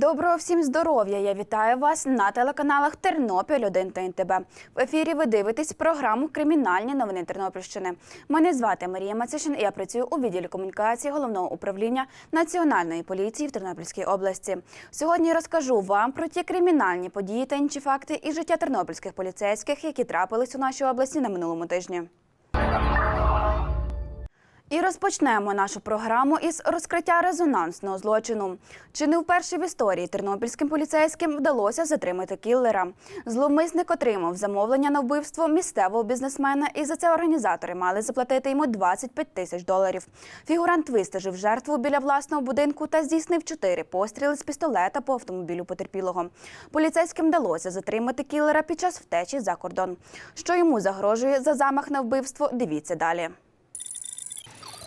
Доброго всім здоров'я! Я вітаю вас на телеканалах Тернопіль 1 та НТБ. В ефірі ви дивитесь програму Кримінальні новини Тернопільщини. Мене звати Марія Мацишин. і Я працюю у відділі комунікації головного управління Національної поліції в Тернопільській області. Сьогодні розкажу вам про ті кримінальні події та інші факти із життя тернопільських поліцейських, які трапились у нашій області на минулому тижні. І розпочнемо нашу програму із розкриття резонансного злочину. Чи не вперше в історії тернопільським поліцейським вдалося затримати кіллера? Зловмисник отримав замовлення на вбивство місцевого бізнесмена, і за це організатори мали заплатити йому 25 тисяч доларів. Фігурант вистежив жертву біля власного будинку та здійснив чотири постріли з пістолета по автомобілю потерпілого. Поліцейським вдалося затримати кіллера під час втечі за кордон. Що йому загрожує за замах на вбивство? Дивіться далі.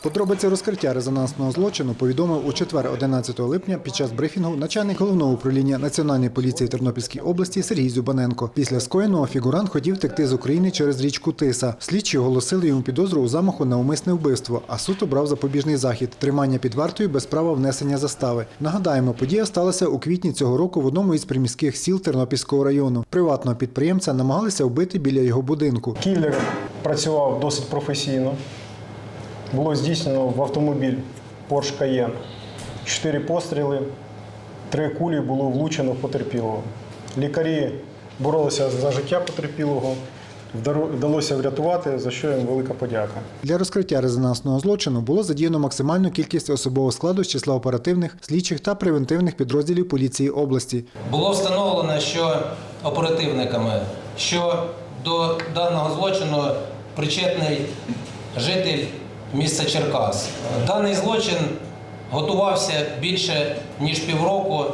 Подробиці розкриття резонансного злочину повідомив у четвер, 11 липня, під час брифінгу начальник головного управління Національної поліції Тернопільській області Сергій Зюбаненко. Після скоєного фігурант хотів втекти з України через річку Тиса. Слідчі оголосили йому підозру у замаху на умисне вбивство, а суд обрав запобіжний захід тримання під вартою без права внесення застави. Нагадаємо, подія сталася у квітні цього року в одному із приміських сіл Тернопільського району. Приватного підприємця намагалися вбити біля його будинку. Кілер працював досить професійно. Було здійснено в автомобіль Porsche Cayenne. Чотири постріли, три кулі було влучено в потерпілого. Лікарі боролися за життя потерпілого. Вдалося врятувати, за що їм велика подяка. Для розкриття резонансного злочину було задіяно максимальну кількість особового складу з числа оперативних, слідчих та превентивних підрозділів поліції області. Було встановлено, що оперативниками, що до даного злочину причетний житель міста Черкас. Даний злочин готувався більше ніж півроку,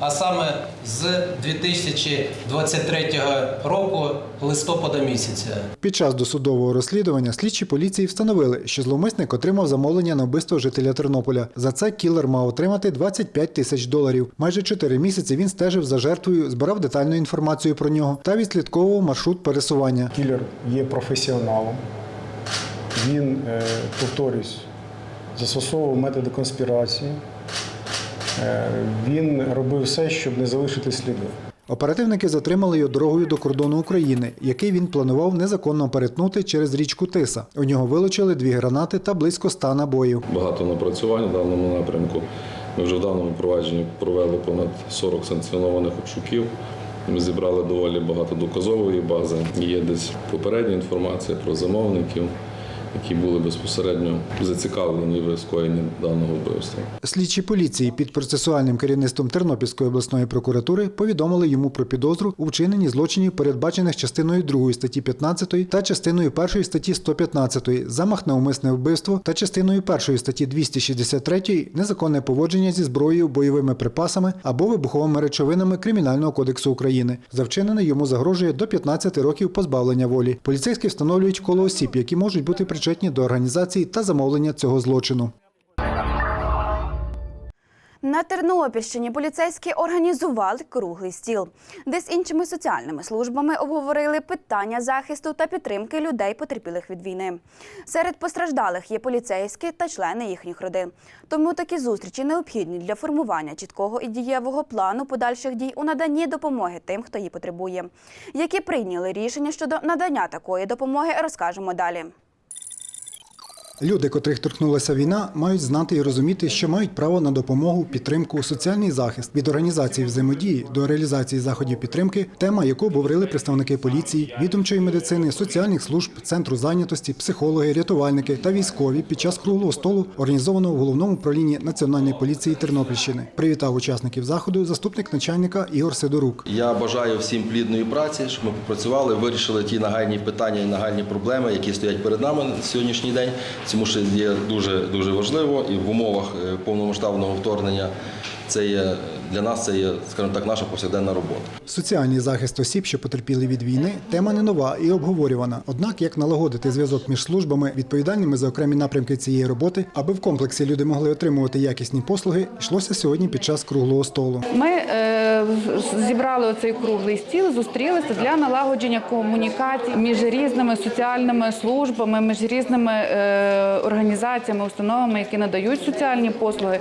а саме з 2023 року листопада місяця. Під час досудового розслідування слідчі поліції встановили, що зловмисник отримав замовлення на вбивство жителя Тернополя. За це кілер мав отримати 25 тисяч доларів. Майже чотири місяці він стежив за жертвою, збирав детальну інформацію про нього та відслідковував маршрут пересування. Кілер є професіоналом. Він, е, повторюсь, застосовував методи конспірації. Е, Він робив все, щоб не залишити сліди. Оперативники затримали його дорогою до кордону України, який він планував незаконно перетнути через річку Тиса. У нього вилучили дві гранати та близько ста набоїв. багато напрацювань в даному напрямку. Ми вже в даному провадженні провели понад 40 санкціонованих обшуків. Ми зібрали доволі багато доказової бази. Є десь попередня інформація про замовників, які були безпосередньо зацікавлені в скоєнні даного вбивства. Слідчі поліції під процесуальним керівництвом Тернопільської обласної прокуратури повідомили йому про підозру у вчиненні злочинів, передбачених частиною 2 статті 15 та частиною 1 статті 115 замах на умисне вбивство та частиною 1 статті 263 незаконне поводження зі зброєю, бойовими припасами або вибуховими речовинами Кримінального кодексу України. За вчинене йому загрожує до 15 років позбавлення волі. Поліцейські встановлюють коло осіб, які можуть бути причетні до організації та замовлення цього злочину. На Тернопільщині поліцейські організували круглий стіл, де з іншими соціальними службами обговорили питання захисту та підтримки людей, потерпілих від війни. Серед постраждалих є поліцейські та члени їхніх родин. Тому такі зустрічі необхідні для формування чіткого і дієвого плану подальших дій у наданні допомоги тим, хто її потребує. Які прийняли рішення щодо надання такої допомоги, розкажемо далі. Люди, котрих торкнулася війна, мають знати і розуміти, що мають право на допомогу, підтримку, соціальний захист від організації взаємодії до реалізації заходів підтримки, тема, яку обговорили представники поліції, відомчої медицини, соціальних служб, центру зайнятості, психологи, рятувальники та військові під час круглого столу, організованого в головному управлінні Національної поліції Тернопільщини. Привітав учасників заходу заступник начальника Ігор Сидорук. Я бажаю всім плідної праці, щоб ми попрацювали, вирішили ті нагальні питання і нагальні проблеми, які стоять перед нами на сьогоднішній день. Тому що є дуже дуже важливо і в умовах е, повномасштабного вторгнення це є для нас це є, скажімо так, наша повсякденна робота. Соціальний захист осіб, що потерпіли від війни, тема не нова і обговорювана. Однак, як налагодити зв'язок між службами, відповідальними за окремі напрямки цієї роботи, аби в комплексі люди могли отримувати якісні послуги, йшлося сьогодні під час круглого столу. Ми е, зібрали оцей круглий стіл, зустрілися для налагодження комунікацій між різними соціальними службами, між різними е, організаціями, установами, які надають соціальні послуги,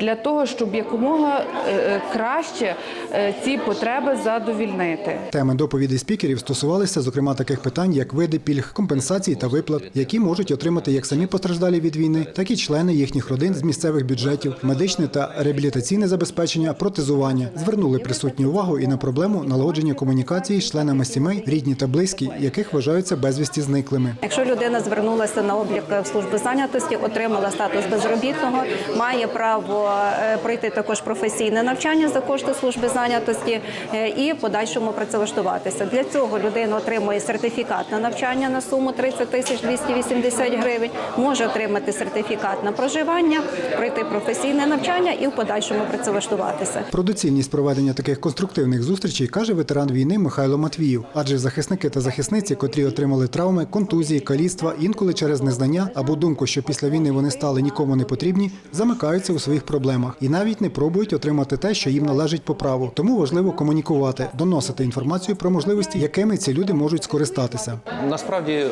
для того, щоб якомога е, краще е, ці потреби задовільнити. Теми доповідей спікерів стосувалися, зокрема, таких питань, як види пільг, компенсацій та виплат, які можуть отримати як самі постраждалі від війни, так і члени їхніх родин з місцевих бюджетів, медичне та реабілітаційне забезпечення, протезування. Звернули присутню увагу і на проблему налагодження комунікації з членами сімей, рідні та близькі, яких вважаються безвісті зниклими. Якщо людина звернулася на облік в службу зайнятості, отримала статус безробітного, має право е, пройти також професійне навчання за кошти служби зайнятості е, і подальшому працевлаштуватися. Для цього людина отримує сертифікат на навчання на суму 30 тисяч 280 гривень, може отримати сертифікат на проживання, пройти професійне навчання і в подальшому працевлаштуватися. Про доцільність проведення таких конструктивних зустрічей каже ветеран війни Михайло Матвіїв, адже захисники та захисниці, котрі отримали травми, контузії, каліцтва, інколи через незнання або думку, що після війни вони стали нікому не потрібні, замикаються у своїх проблемах і навіть не пробують отримати те, що їм належить по праву. Тому важливо комунікувати, доносити інформацію про можливості, якими ці люди можуть скористатися. Насправді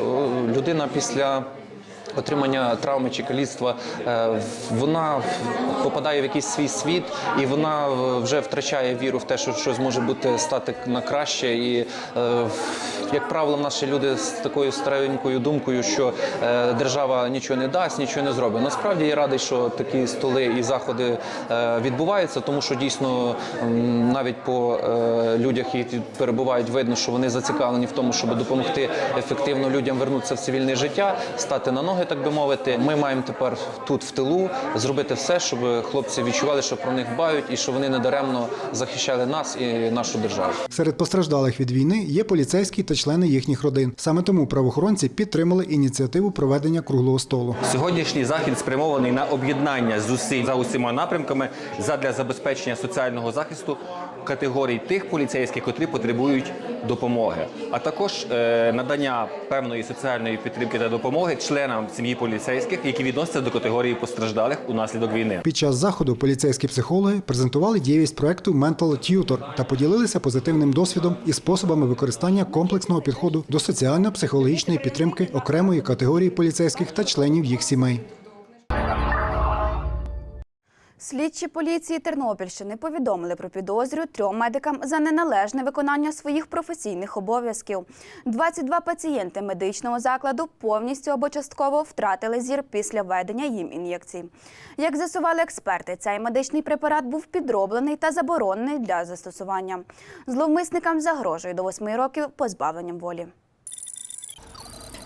людина після отримання травми чи каліцтва е, вона попадає в якийсь свій світ, і вона вже втрачає віру в те, що щось може бути стати на краще. І, е, як правило, ще люди з такою старенькою думкою, що е, держава нічого не дасть, нічого не зробить. Насправді я радий, що такі столи і заходи відбуваються, тому що дійсно навіть по людях, які перебувають, видно, що вони зацікавлені в тому, щоб допомогти ефективно людям вернутися в цивільне життя, стати на ноги, так би мовити. Ми маємо тепер тут в тилу зробити все, щоб хлопці відчували, що про них дбають і що вони недаремно захищали нас і нашу державу. Серед постраждалих від війни є поліцейські та члени їхніх родин. Саме тому правоохоронці підтримали ініціативу проведення круглого столу. Сьогоднішній захід спрямований на об'єднання зусиль за усіма напрямками задля забезпечення соціального захисту категорій тих поліцейських, котрі потребують допомоги, а також е, надання певної соціальної підтримки та допомоги членам сім'ї поліцейських, які відносяться до категорії постраждалих унаслідок війни. Під час заходу поліцейські психологи презентували діяльність проекту Mental Tutor та поділилися позитивним досвідом і способами використання комплексного підходу до соціально-психологічної підтримки окремої категорії поліцейських та членів їх сімей. Слідчі поліції Тернопільщини повідомили про підозрю трьом медикам за неналежне виконання своїх професійних обов'язків. 22 пацієнти медичного закладу повністю або частково втратили зір після введення їм ін'єкцій. Як з'ясували експерти, цей медичний препарат був підроблений та заборонений для застосування. Зловмисникам загрожує до 8 років позбавленням волі.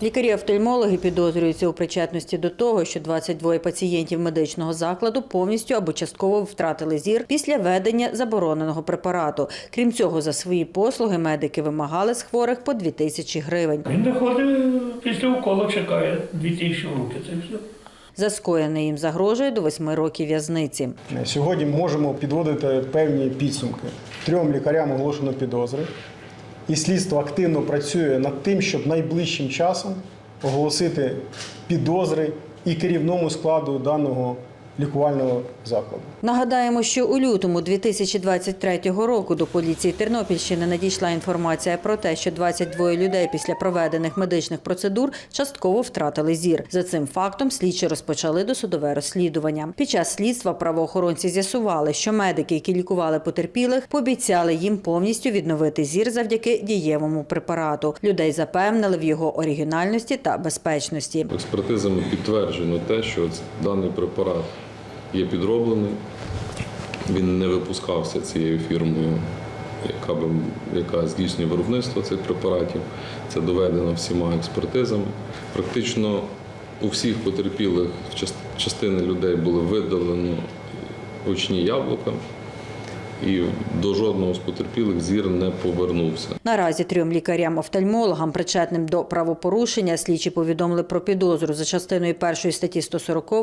Лікарі-офтальмологи підозрюються у причетності до того, що 22 пацієнтів медичного закладу повністю або частково втратили зір після введення забороненого препарату. Крім цього, за свої послуги медики вимагали з хворих по 2 тисячі гривень. Він доходить після уколу, чекає 2000 в руки. Це все. За скоєне їм загрожує до 8 років в'язниці. Сьогодні можемо підводити певні підсумки. Трьом лікарям оголошено підозри, і слідство активно працює над тим, щоб найближчим часом оголосити підозри і керівному складу даного лікувального закладу. Нагадаємо, що у лютому 2023 року до поліції Тернопільщини надійшла інформація про те, що 22 людей після проведених медичних процедур частково втратили зір. За цим фактом слідчі розпочали досудове розслідування. Під час слідства правоохоронці з'ясували, що медики, які лікували потерпілих, пообіцяли їм повністю відновити зір завдяки дієвому препарату. Людей запевнили в його оригінальності та безпечності. Експертизами підтверджено те, що даний препарат є підроблений. Він не випускався цією фірмою, яка, би, яка здійснює виробництво цих препаратів. Це доведено всіма експертизами. Практично у всіх потерпілих частини людей були видалено очні яблука. І до жодного з потерпілих зір не повернувся. Наразі трьом лікарям-офтальмологам, причетним до правопорушення, слідчі повідомили про підозру за частиною першої статті 140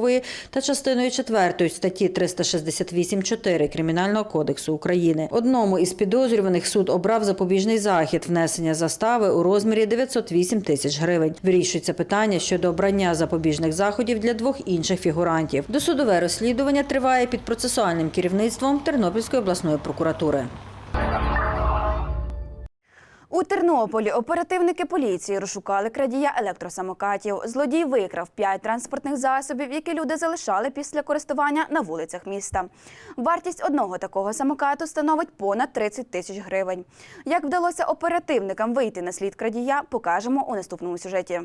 та частиною четвертої статті 368.4 Кримінального кодексу України. Одному із підозрюваних суд обрав запобіжний захід внесення застави у розмірі 908 тисяч гривень. Вирішується питання щодо обрання запобіжних заходів для двох інших фігурантів. Досудове розслідування триває під процесуальним керівництвом Тернопільської обласної прокуратури. У Тернополі оперативники поліції розшукали крадія електросамокатів. Злодій викрав п'ять транспортних засобів, які люди залишали після користування на вулицях міста. Вартість одного такого самокату становить понад 30 тисяч гривень. Як вдалося оперативникам вийти на слід крадія, покажемо у наступному сюжеті.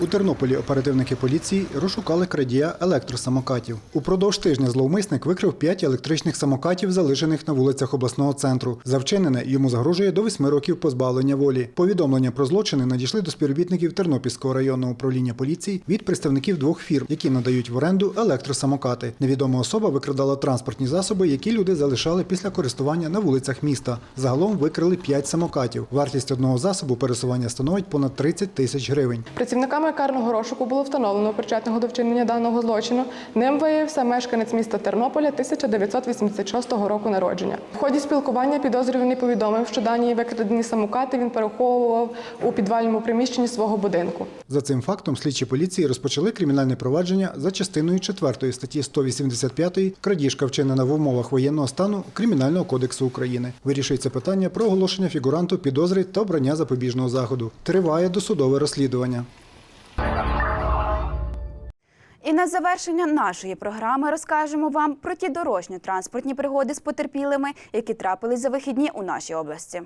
У Тернополі оперативники поліції розшукали крадія електросамокатів. Упродовж тижня зловмисник викрив п'ять електричних самокатів, залишених на вулицях обласного центру. За вчинене йому загрожує до восьми років позбавлення волі. Повідомлення про злочини надійшли до співробітників Тернопільського районного управління поліції від представників двох фірм, які надають в оренду електросамокати. Невідома особа викрадала транспортні засоби, які люди залишали після користування на вулицях міста. Загалом викрили п'ять самокатів. Вартість одного засобу пересування становить понад 30 тисяч гривень. Працівниками карного розшуку було встановлено причетного до вчинення даного злочину. Ним виявився мешканець міста Тернополя 1986 року народження. В ході спілкування підозрюваний повідомив, що дані викрадені самокати він переховував у підвальному приміщенні свого будинку. За цим фактом слідчі поліції розпочали кримінальне провадження за частиною 4 статті 185 крадіжка вчинена в умовах воєнного стану Кримінального кодексу України. Вирішується питання про оголошення фігуранту підозри та обрання запобіжного заходу. Триває досудове розслідування. І на завершення нашої програми розкажемо вам про ті дорожньо-транспортні пригоди з потерпілими, які трапились за вихідні у нашій області.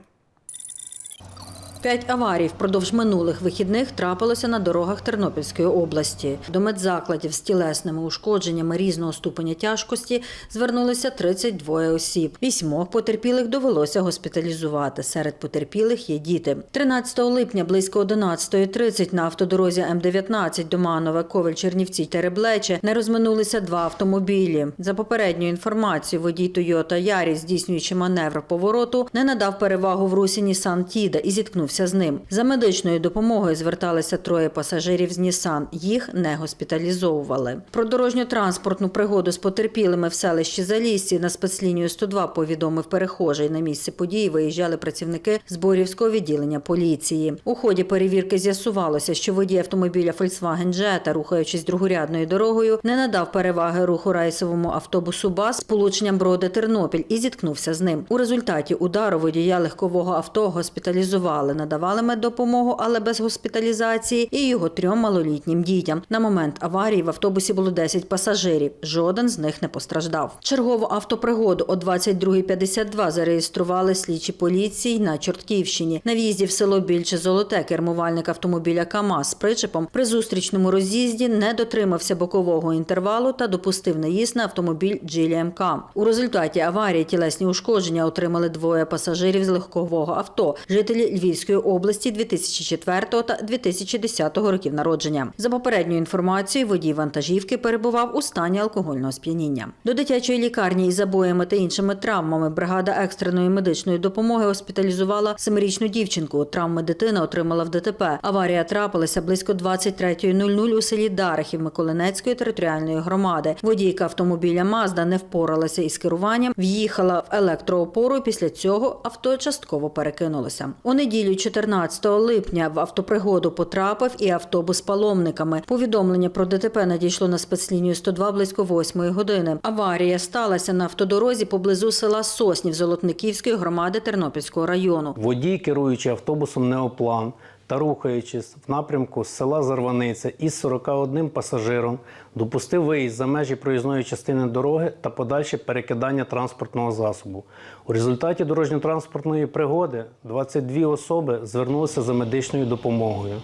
П'ять аварій впродовж минулих вихідних трапилося на дорогах Тернопільської області. До медзакладів з тілесними ушкодженнями різного ступеня тяжкості звернулися 32 осіб. Вісьмох потерпілих довелося госпіталізувати. Серед потерпілих є діти. 13 липня близько 11.30 на автодорозі М-19 Доманове, Ковель, Чернівці, Тереблече не розминулися два автомобілі. За попередньою інформацією, водій Тойота Ярі, здійснюючи маневр повороту, не надав перевагу в русі Нісан Тіда і зіткнувся з ним. За медичною допомогою зверталися троє пасажирів з Нісан. Їх не госпіталізовували. Про дорожньо-транспортну пригоду з потерпілими в селищі Заліссі на спецлінію 102 повідомив перехожий. На місце події виїжджали працівники зборівського відділення поліції. У ході перевірки з'ясувалося, що водій автомобіля Volkswagen Jetta, рухаючись другорядною дорогою, не надав переваги руху рейсовому автобусу БАС з полученням броди Тернопіль і зіткнувся з ним. У результаті удару водія легкового авто госпіталізували, надавали меддопомогу, але без госпіталізації, і його трьом малолітнім дітям. На момент аварії в автобусі було 10 пасажирів. Жоден з них не постраждав. Чергову автопригоду о 22.52 зареєстрували слідчі поліції на Чортківщині. На в'їзді в село Більче Золоте кермувальник автомобіля КАМАЗ з причепом при зустрічному роз'їзді не дотримався бокового інтервалу та допустив наїзд на автомобіль Джилі МК. У результаті аварії тілесні ушкодження отримали двоє пасажирів з легкового авто, жителі Львівської області 2004 та 2010 років народження. За попередньою інформацією, водій вантажівки перебував у стані алкогольного сп'яніння. До дитячої лікарні із забоями та іншими травмами бригада екстреної медичної допомоги госпіталізувала семирічну дівчинку. Травми дитина отримала в ДТП. Аварія трапилася близько 23.00 у селі Дарахів Миколинецької територіальної громади. Водійка автомобіля Мазда не впоралася із керуванням, в'їхала в електроопору. Після цього авто частково перекинулося. У неділю, 14 липня, в автопригоду потрапив і автобус з паломниками. Повідомлення про ДТП надійшло на спецлінію 102 близько 8 години. Аварія сталася на автодорозі поблизу села Соснів Золотниківської громади Тернопільського району. Водій, керуючи автобусом Неоплан та рухаючись в напрямку з села Зарваниця із 41 пасажиром, допустив виїзд за межі проїзної частини дороги та подальше перекидання транспортного засобу. У результаті дорожньо-транспортної пригоди 22 особи звернулися за медичною допомогою.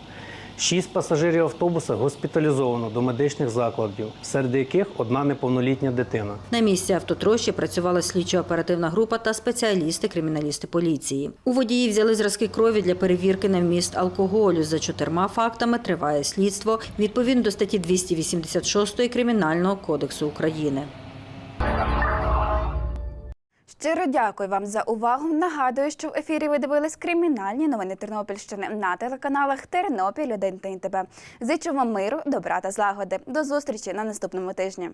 Шість пасажирів автобуса госпіталізовано до медичних закладів, серед яких одна неповнолітня дитина. На місці автотрощі працювала слідчо-оперативна група та спеціалісти-криміналісти поліції. У водії взяли зразки крові для перевірки на вміст алкоголю. За чотирма фактами триває слідство відповідно до статті 286 Кримінального кодексу України. Щиро дякую вам за увагу. Нагадую, що в ефірі ви дивились кримінальні новини Тернопільщини на телеканалах Тернопіль 1 та НТБ. Зичу вам миру, добра та злагоди. До зустрічі на наступному тижні.